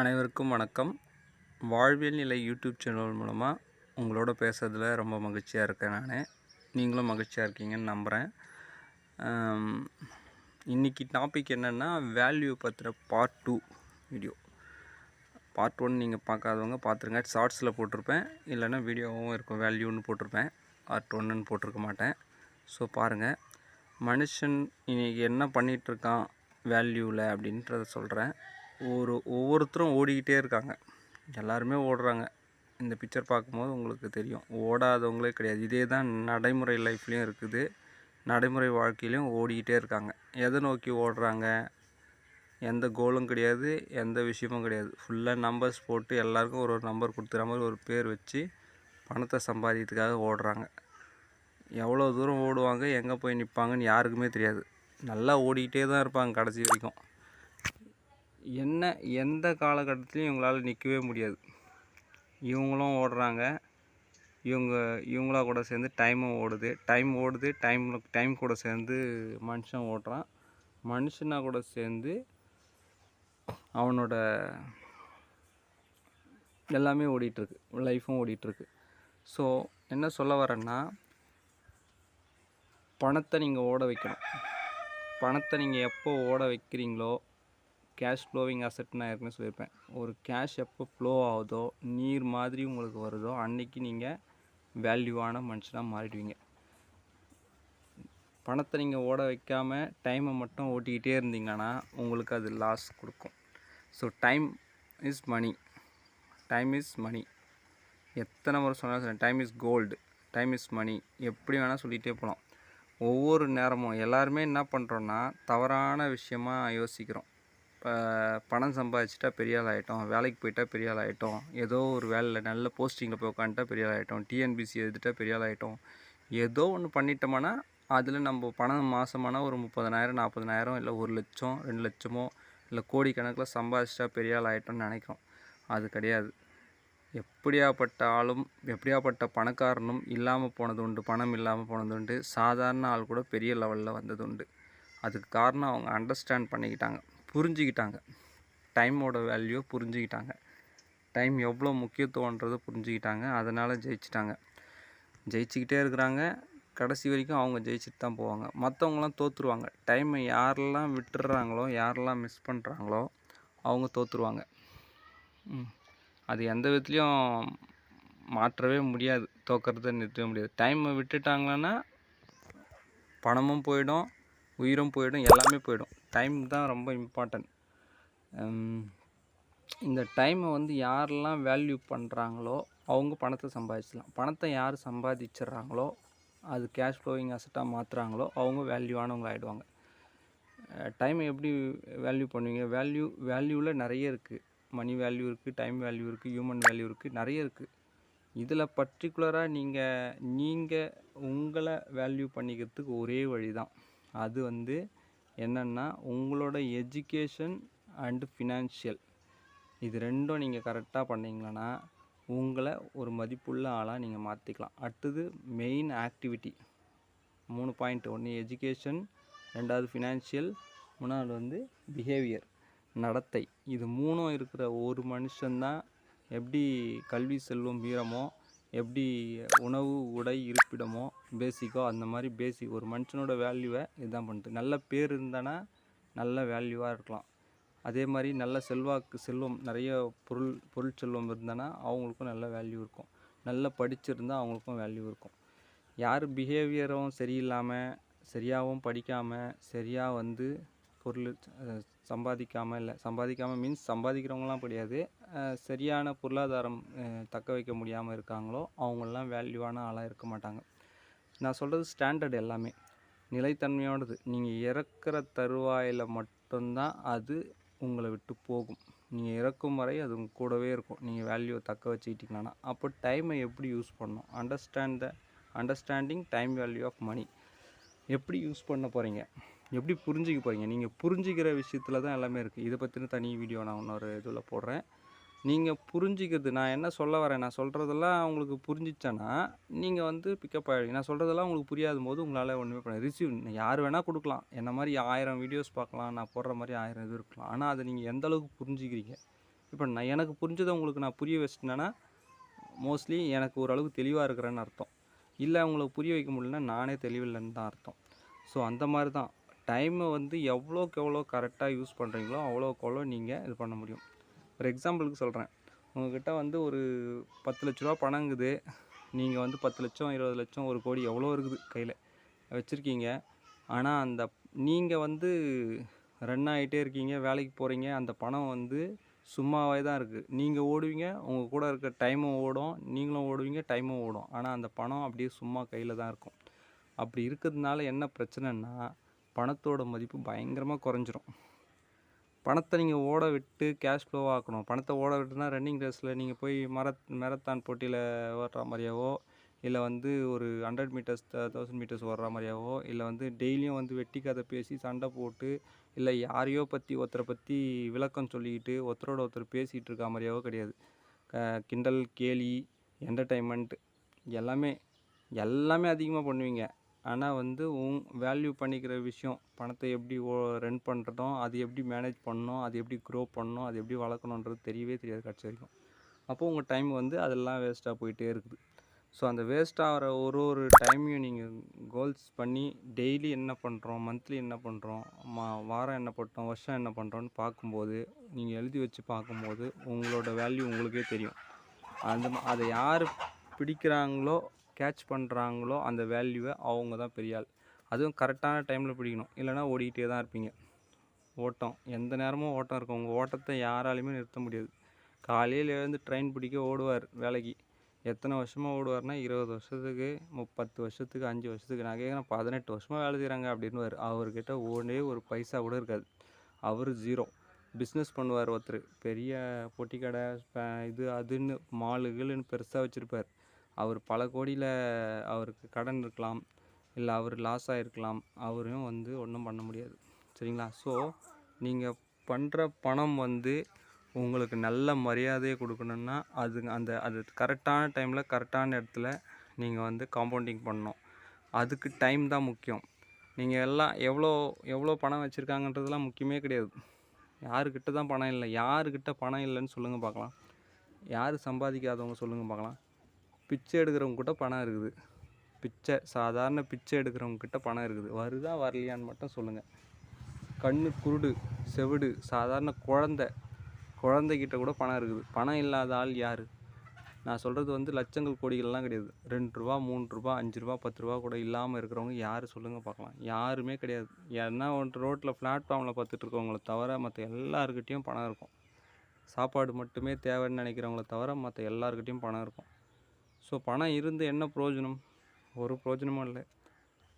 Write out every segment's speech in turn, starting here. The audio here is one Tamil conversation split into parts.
அனைவருக்கும் வணக்கம். வாழ்வியல் நிலை யூடியூப் சேனல் மூலமாக உங்களோட பேசுகிறதுல ரொம்ப மகிழ்ச்சியாக இருக்கேன் நான். நீங்களும் மகிழ்ச்சியாக இருக்கீங்கன்னு நம்புகிறேன் இன்றைக்கி டாபிக் என்னென்னா வேல்யூ பற்றின part two video part one நீங்கள் பார்க்காதவங்க பார்த்துருங்க ஷார்ட்ஸில் போட்டிருப்பேன். இல்லைன்னா வீடியோவும் இருக்கும். வேல்யூன்னு போட்டிருப்பேன். பார்ட் ஒன்றுன்னு போட்டிருக்க மாட்டேன். ஸோ பாருங்கள் மனுஷன் இன்னைக்கு என்ன பண்ணிகிட்ருக்கான் வேல்யூவில் அப்படின்றத சொல்கிறேன் ஒரு ஒவ்வொருத்தரும் ஓடிக்கிட்டே இருக்காங்க. எல்லாருமே ஓடுறாங்க. இந்த பிக்சர் பார்க்கும்போது உங்களுக்கு தெரியும். ஓடாதவங்களே கிடையாது. இதே தான் நடைமுறை லைஃப்லேயும் இருக்குது. நடைமுறை வாழ்க்கையிலையும் ஓடிக்கிட்டே இருக்காங்க. எதை நோக்கி ஓடுறாங்க? எந்த கோலும் கிடையாது. எந்த விஷயமும் கிடையாது. ஃபுல்லாக நம்பர்ஸ் போட்டு எல்லாருக்கும் ஒரு ஒரு நம்பர் கொடுத்துற மாதிரி ஒரு பேர் வச்சு பணத்தை சம்பாதிக்கிறதுக்காக ஓடுறாங்க. எவ்வளோ தூரம் ஓடுவாங்க? எங்கே போய் நிற்பாங்கன்னு யாருக்குமே தெரியாது. நல்லா ஓடிக்கிட்டே தான் இருப்பாங்க கடைசி வரைக்கும். என்ன எந்த காலகட்டத்துலையும் இவங்களால் நிற்கவே முடியாது. இவங்களும் ஓடுறாங்க. இவங்க இவங்களா கூட சேர்ந்து டைமும் ஓடுது. டைம் ஓடுது டைம் டைம் கூட சேர்ந்து மனுஷன் ஓடுறான். மனுஷனா கூட சேர்ந்து அவனோட எல்லாமே ஓடிட்டுருக்கு. லைஃப்பும் ஓடிட்டுருக்கு. ஸோ என்ன சொல்ல வரேன்னா பணத்தை நீங்கள் ஓட வைக்கணும். பணத்தை நீங்கள் எப்போ ஓட வைக்கிறீங்களோ கேஷ் ஃப்ளோவிங் அசெட் நான் ஏற்கனவே சொல்லியிருப்பேன். ஒரு கேஷ் எப்போ ஃப்ளோ ஆகுதோ நீர் மாதிரி உங்களுக்கு வருதோ அன்றைக்கி நீங்கள் வேல்யூவான மனுஷனாக மாறிடுவீங்க. பணத்தை நீங்கள் ஓட வைக்காமல் டைமை மட்டும் ஓட்டிக்கிட்டே இருந்தீங்கன்னா உங்களுக்கு அது லாஸ் கொடுக்கும். So time is money time is money எத்தனை முறை சொன்னாலும் சரி time is gold time is money எப்படி வேணால் சொல்லிகிட்டே போகலாம் ஒவ்வொரு நேரமும் எல்லாருமே என்ன பண்ணுறோன்னா தவறான விஷயமா யோசிக்கிறோம். பணம் சம்பாதிச்சிட்டா பெரிய ஆள் ஆகிட்டோம் வேலைக்கு போயிட்டா பெரிய ஆள் ஆகிட்டோம் ஏதோ ஒரு வேலையில் நல்ல போஸ்டிங்கில் போய் உட்காந்துட்டா பெரிய ஆள் ஆகிட்டோம் டிஎன்பிசி எழுதிட்டா பெரிய ஆள் ஆகிட்டோம் ஏதோ ஒன்று பண்ணிட்டோம்னா அதில் நம்ம பணம் மாதமானா ஒரு முப்பதனாயிரம் நாற்பதனாயிரம் இல்லை ஒரு லட்சம் ரெண்டு லட்சமோ இல்லை கோடிக்கணக்கில் சம்பாதிச்சிட்டா பெரிய ஆள் ஆகிட்டோம்னு நினைக்கிறோம் அது கிடையாது. எப்படியாப்பட்ட ஆளும் எப்படியாப்பட்ட பணக்காரனும் இல்லாமல் போனது உண்டு பணம் இல்லாமல் போனது உண்டு. சாதாரண ஆள் கூட பெரிய லெவலில் வந்தது உண்டு. அதுக்கு காரணம் அவங்க அண்டர்ஸ்டாண்ட் பண்ணிக்கிட்டாங்க. புரிஞ்சுக்கிட்டாங்க. டைமோட வேல்யூ புரிஞ்சுக்கிட்டாங்க. டைம் எவ்வளோ முக்கியத்துவன்றதை புரிஞ்சுக்கிட்டாங்க. அதனால் ஜெயிச்சிட்டாங்க. ஜெயிச்சுக்கிட்டே இருக்கிறாங்க. கடைசி வரைக்கும் அவங்க ஜெயிச்சுட்டு தான் போவாங்க. மற்றவங்களாம் தோற்றுருவாங்க டைமை யாரெல்லாம் விட்டுடுறாங்களோ யாரெல்லாம் மிஸ் பண்ணுறாங்களோ அவங்க தோற்றுருவாங்க அது எந்த விதத்துலேயும் மாற்றவே முடியாது. தோக்கிறத நிறுத்தவே முடியாது. டைமை விட்டுட்டாங்கன்னா பணமும் போயிடும் உயிரும் போயிடும் எல்லாமே போயிடும். டைம் தான் ரொம்ப இம்பார்ட்டன்ட். இந்த டைமை வந்து யாரெல்லாம் வேல்யூ பண்ணுறாங்களோ அவங்க பணத்தை சம்பாதிச்சிடலாம். பணத்தை யார் சம்பாதிச்சிட்றாங்களோ அது கேஷ் ஃப்ளோவிங் அசட்டாக மாற்றுறாங்களோ அவங்க வேல்யூவானவங்க ஆகிடுவாங்க டைமை எப்படி வேல்யூ பண்ணுவீங்க? வேல்யூ வேல்யூவில் நிறைய இருக்குது மணி வேல்யூ இருக்குது டைம் வேல்யூ இருக்குது ஹியூமன் வேல்யூ இருக்குது நிறைய இருக்குது இதில் பர்டிகுலராக நீங்கள் நீங்கள் உங்களை வேல்யூ பண்ணிக்கிறதுக்கு ஒரே வழி தான் அது வந்து என்னென்னா உங்களோட எஜுகேஷன் அண்டு ஃபினான்ஷியல் இது ரெண்டும் நீங்கள் கரெக்டாக பண்ணிங்கன்னா உங்களை ஒரு மதிப்புள்ள ஆளாக நீங்கள் மாற்றிக்கலாம் அடுத்தது மெயின் ஆக்டிவிட்டி மூணு பாயிண்ட் ஒன்று எஜுகேஷன் ரெண்டாவது ஃபினான்ஷியல் மூணாவது வந்து பிஹேவியர் நடத்தை. இது மூணும் இருக்கிற ஒரு மனுஷன்தான் எப்படி கல்வி செல்வம் வீரமோ எப்படி உணவு உடை இருப்பிடமோ பேசிக்கோ அந்த மாதிரி பேசிக் ஒரு மனுஷனோட வேல்யூவை இதுதான் பண்ணுது நல்ல பேர் இருந்தானா நல்ல வேல்யூவாக இருக்கலாம். அதே மாதிரி நல்ல செல்வாக்கு செல்வம் நிறைய பொருள் பொருள் செல்வம் இருந்தானா அவங்களுக்கும் நல்ல வேல்யூ இருக்கும். நல்லா படிச்சிருந்தால் அவங்களுக்கும் வேல்யூ இருக்கும். யார் பிஹேவியரும் சரியில்லாமல் சரியாகவும் படிக்காமல் சரியாக வந்து பொருள் சம்பாதிக்காமல் இல்லை. சம்பாதிக்காமல் மீன்ஸ் சம்பாதிக்கிறவங்களாம் கிடையாது. சரியான பொருளாதாரம் தக்க வைக்க முடியாமல் இருக்காங்களோ அவங்களெலாம் வேல்யூவான ஆளாக இருக்க மாட்டாங்க. நான் சொல்கிறது ஸ்டாண்டர்ட் எல்லாமே. நிலைத்தன்மையோடது. நீங்கள் இறக்குற தருவாயில் மட்டும்தான் அது உங்களை விட்டு போகும். நீங்கள் இறக்கும் வரை அது உங்க கூடவே இருக்கும். நீங்கள் வேல்யூவை தக்க வச்சுக்கிட்டிங்கன்னா அப்போ டைமை எப்படி யூஸ் பண்ணணும்? Understand the understanding time value of money. எப்படி யூஸ் பண்ண போகிறீங்க எப்படி புரிஞ்சிக்க போகிறீங்க நீங்கள் புரிஞ்சிக்கிற விஷயத்தில் தான் எல்லாமே இருக்குது இதை பற்றின தனி வீடியோ நான் இன்னொரு இதில் போடுறேன். நீங்கள் புரிஞ்சிக்கிறது நான் என்ன சொல்ல வரேன் நான் சொல்கிறதெல்லாம் உங்களுக்கு புரிஞ்சிச்சேன்னா நீங்கள் வந்து பிக்கப் ஆகிடுங்க நான் சொல்கிறதெல்லாம் உங்களுக்கு புரியாத போது உங்களால் ஒன்றுமே பண்ண ரிசீவ் யார் வேணால் கொடுக்கலாம். என்ன மாதிரி ஆயிரம் வீடியோஸ் பார்க்கலாம் நான் போடுற மாதிரி ஆயிரம் இது இருக்கலாம். ஆனால் அதை நீங்கள் எந்த அளவுக்கு புரிஞ்சுக்கிறீங்க? இப்போ நான் எனக்கு புரிஞ்சதை உங்களுக்கு நான் புரிய வச்சுட்டேன்னா மோஸ்ட்லி எனக்கு ஓரளவுக்கு தெளிவாக இருக்கிறேன்னு அர்த்தம். இல்லை உங்களுக்கு புரிய வைக்க முடியலன்னா நானே தெளிவில்லைன்னு தான் அர்த்தம். ஸோ அந்த மாதிரி தான். டைமை வந்து எவ்வளோக்கு எவ்வளோ கரெக்டாக யூஸ் பண்ணுறீங்களோ அவ்வளோக்கு எவ்வளோ நீங்கள் இது பண்ண முடியும். ஒரு எக்ஸாம்பிளுக்கு சொல்கிறேன் உங்ககிட்ட வந்து ஒரு பத்து லட்ச ரூபா பணங்குது நீங்கள் வந்து பத்து லட்சம் இருபது லட்சம் ஒரு கோடி எவ்வளோ இருக்குது கையில்? வச்சுருக்கீங்க. ஆனால் அந்த நீங்கள் வந்து ரன் ஆகிட்டே இருக்கீங்க வேலைக்கு போகிறீங்க அந்த பணம் வந்து சும்மாவே தான் இருக்குது நீங்கள் ஓடுவீங்க உங்கள் கூட இருக்க டைமும் ஓடும் நீங்களும் ஓடுவீங்க டைமும் ஓடும். ஆனால் அந்த பணம் அப்படியே சும்மா கையில் தான் இருக்கும். அப்படி இருக்கிறதுனால என்ன பிரச்சனைன்னா பணத்தோட மதிப்பு பயங்கரமாக குறைஞ்சிரும். பணத்தை நீங்கள் ஓட விட்டு கேஷ் ஃப்ளோ ஆக்கணும். பணத்தை ஓட விட்டுனா ரன்னிங் ரேஸில் நீங்கள் போய் மரத் மேரத்தான் போட்டியில் ஓடுற மாதிரியாவோ இல்லை வந்து ஒரு ஹண்ட்ரட் மீட்டர்ஸ் தௌசண்ட் மீட்டர்ஸ் ஓடுற மாதிரியாவோ இல்லை வந்து டெய்லியும் வந்து வெட்டி கதை பேசி சண்டை போட்டு இல்லை யாரையோ பற்றி ஒருத்தரை பற்றி விளக்கம் சொல்லிக்கிட்டு ஒருத்தரோட ஒருத்தர் பேசிகிட்டு இருக்க மாதிரியாவோ கிடையாது. க கிண்டல் கேலி என்டர்டைன்மெண்ட் எல்லாமே எல்லாமே அதிகமாக பண்ணுவீங்க. ஆனால் வந்து உங் வேல்யூ பண்ணிக்கிற விஷயம் பணத்தை எப்படி ஓ ரன் பண்ணுறதும் அது எப்படி மேனேஜ் பண்ணணும் அது எப்படி க்ரோ பண்ணணும் அது எப்படி வளர்க்கணுன்றது தெரியவே தெரியாது கடைசி வரைக்கும். அப்போது உங்கள் டைம் வந்து அதெல்லாம் வேஸ்ட்டாக போயிட்டே இருக்குது. ஸோ அந்த வேஸ்ட் ஆகிற ஒரு ஒரு டைமையும் நீங்கள் கோல்ஸ் பண்ணி டெய்லி என்ன பண்ணுறோம் மந்த்லி என்ன பண்ணுறோம் மா வாரம் என்ன பண்ணுறோம் வருஷம் என்ன பண்ணுறோன்னு பார்க்கும்போது நீங்கள் எழுதி வச்சு பார்க்கும்போது உங்களோட வேல்யூ உங்களுக்கே தெரியும். அந்த அதை யார் பிடிக்கிறாங்களோ கேட்ச் பண்ணுறாங்களோ அந்த வேல்யூவை அவங்க தான் பெரிய ஆள். அதுவும் கரெக்டான டைமில் பிடிக்கணும். இல்லைனா ஓடிக்கிட்டே தான் இருப்பீங்க. ஓட்டம். எந்த நேரமும் ஓட்டம் இருக்கும். உங்கள் ஓட்டத்தை யாராலையுமே நிறுத்த முடியாது. காலையில் எழுந்து ட்ரெயின் பிடிக்க ஓடுவார் வேலைக்கு. எத்தனை வருஷமாக ஓடுவார்னா இருபது வருஷத்துக்கு முப்பத்து வருஷத்துக்கு அஞ்சு வருஷத்துக்கு நான் கேட்குறேன் பதினெட்டு வருஷமாக வேலை செய்கிறாங்க அப்படின்னுவார். அவர்கிட்ட ஒன்றே ஒரு பைசா கூட இருக்காது. அவர் ஜீரோ பிஸ்னஸ் பண்ணுவார் ஒருத்தர். பெரிய பொட்டி கடை இது அதுன்னு மாலுகள்னு பெருசாக வச்சுருப்பார். அவர் பல கோடியில் அவருக்கு கடன் இருக்கலாம் இல்லை அவர் லாஸ் ஆகிருக்கலாம் அவரையும் வந்து ஒன்றும் பண்ண முடியாது. சரிங்களா? ஸோ நீங்கள் பண்ணுற பணம் வந்து உங்களுக்கு நல்ல மரியாதையை கொடுக்கணுன்னா அது அந்த அது கரெக்டான டைமில் கரெக்டான இடத்துல நீங்கள் வந்து காம்பவுண்டிங் பண்ணணும். அதுக்கு டைம் தான் முக்கியம். நீங்கள் எல்லாம் எவ்வளோ எவ்வளோ பணம் வச்சுருக்காங்கன்றதுலாம் முக்கியமே கிடையாது. யாருக்கிட்ட தான் பணம் இல்லை. யாருக்கிட்ட பணம் இல்லைன்னு சொல்லுங்கள் பார்க்கலாம். யார் சம்பாதிக்காதவங்க சொல்லுங்கள் பார்க்கலாம். பிச்சை எடுக்கிறவங்க கிட்ட பணம் இருக்குது. பிச்சை சாதாரண பிச்சை எடுக்கிறவங்க கிட்ட பணம் இருக்குது. வருதா வரலையான்னு மட்டும் சொல்லுங்கள் கண்ணு குருடு செவிடு சாதாரண குழந்தை குழந்தைகிட்ட கூட பணம் இருக்குது. பணம் இல்லாத ஆள் யார்? நான் சொல்கிறது வந்து லட்சங்கள் கோடிகள்லாம் கிடையாது. ரெண்டு ரூபா மூணு ரூபா அஞ்சு ரூபா பத்து ரூபா கூட இல்லாமல் இருக்கிறவங்க யார் சொல்லுங்கள் பார்க்கலாம். யாருமே கிடையாது. ஏன்னா ஒன்று ரோட்டில் பிளாட்ஃபார்மில் பார்த்துட்டு இருக்கவங்கள தவிர மற்ற எல்லாருக்கிட்டேயும் பணம் இருக்கும். சாப்பாடு மட்டுமே தேவைன்னு நினைக்கிறவங்கள தவிர மற்ற எல்லாருக்கிட்டேயும் பணம் இருக்கும். ஸோ பணம் இருந்து என்ன பிரயோஜனம் ஒரு பிரயோஜனமும் இல்லை.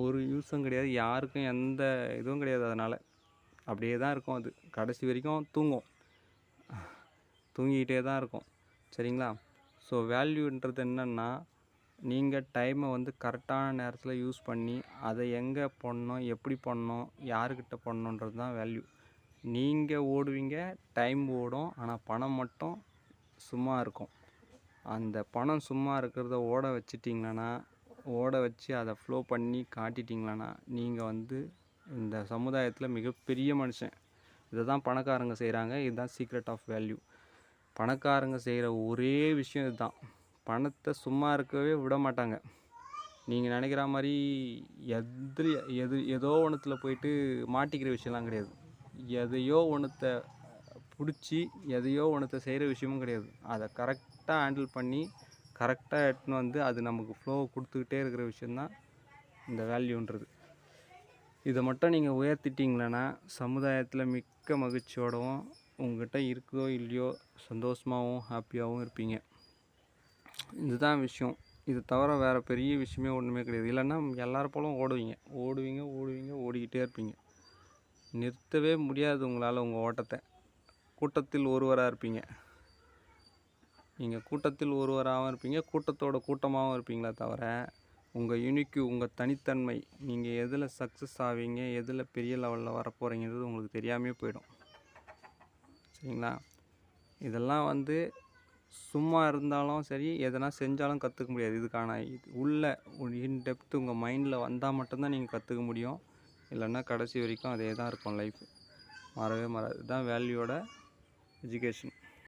ஒரு யூஸும் கிடையாது. யாருக்கும் எந்த இதுவும் கிடையாது அதனால். அப்படியே தான் இருக்கும் அது. கடைசி வரைக்கும் தூங்கும் தூங்கிக்கிட்டே தான் இருக்கும். சரிங்களா? ஸோ வேல்யூன்றது என்னென்னா நீங்கள் டைமை வந்து கரெக்டான நேரத்தில் யூஸ் பண்ணி அதை எங்கே பண்ணணும் எப்படி பண்ணணும் யாருக்கிட்ட பண்ணணுன்றது தான் வேல்யூ நீங்கள் ஓடுவீங்க டைம் ஓடும் ஆனால் பணம் மட்டும் சும்மா இருக்கும். அந்த பணம் சும்மா இருக்கிறத ஓட வச்சிட்டிங்களன்னா ஓட வச்சு அதை ஃப்ளோ பண்ணி காட்டிட்டிங்களான்னா நீங்கள் வந்து இந்த சமுதாயத்தில் மிகப்பெரிய மனுஷன். இதை தான் பணக்காரங்க செய்கிறாங்க இதுதான் சீக்ரெட் ஆஃப் வேல்யூ பணக்காரங்க செய்கிற ஒரே விஷயம் இதுதான். பணத்தை சும்மா இருக்கவே விட மாட்டாங்க. நீங்கள் நினைக்கிற மாதிரி எது எது ஏதோ ஒன்றுத்தில் போயிட்டு மாட்டிக்கிற விஷயம்லாம் கிடையாது. எதையோ ஒன்றுத்த பிடிச்சி எதையோ ஒன்றத்தை செய்கிற விஷயமும் கிடையாது. அதை கரெக்ட் கரெக்டாக ஹேண்டில் பண்ணி கரெக்டாக எடுத்துன்னு வந்து அது நமக்கு ஃப்ளோவை கொடுத்துக்கிட்டே இருக்கிற விஷயந்தான் இந்த வேல்யூன்றது இதை மட்டும் நீங்கள் உயர்த்திட்டிங்களேன்னா சமுதாயத்தில் மிக்க மகிழ்ச்சியோடவும் உங்ககிட்ட இருக்குதோ இல்லையோ சந்தோஷமாகவும் ஹாப்பியாகவும் இருப்பீங்க. இதுதான் விஷயம். இது தவிர வேறு பெரிய விஷயமே ஒன்றுமே கிடையாது. இல்லைன்னா எல்லாரும் போலும் ஓடுவீங்க. ஓடுவீங்க ஓடுவீங்க ஓடிக்கிட்டே இருப்பீங்க. நிறுத்தவே முடியாது உங்களால் உங்கள் ஓட்டத்தை. கூட்டத்தில் ஒருவராக இருப்பீங்க. நீங்கள் கூட்டத்தில் ஒருவராகவும் இருப்பீங்க. கூட்டத்தோட கூட்டமாகவும் இருப்பீங்களே தவிர உங்கள் யூனிக்கு உங்கள் தனித்தன்மை நீங்கள் எதில் சக்ஸஸ் ஆவீங்க எதில் பெரிய லெவலில் வரப்போகிறீங்கிறது உங்களுக்கு தெரியாமே போயிடும். சரிங்களா? இதெல்லாம் வந்து சும்மா இருந்தாலும் சரி எதனா செஞ்சாலும் கற்றுக்க முடியாது. இதுக்கான இது உள்ள இன் டெப்த் உங்கள் மைண்டில் வந்தால் மட்டும்தான் நீங்கள் கற்றுக்க முடியும். இல்லைன்னா கடைசி வரைக்கும் அதே தான் இருக்கும் லைஃப் மாறவே மாறாது. இதுதான் வேல்யூவோட எஜுகேஷன்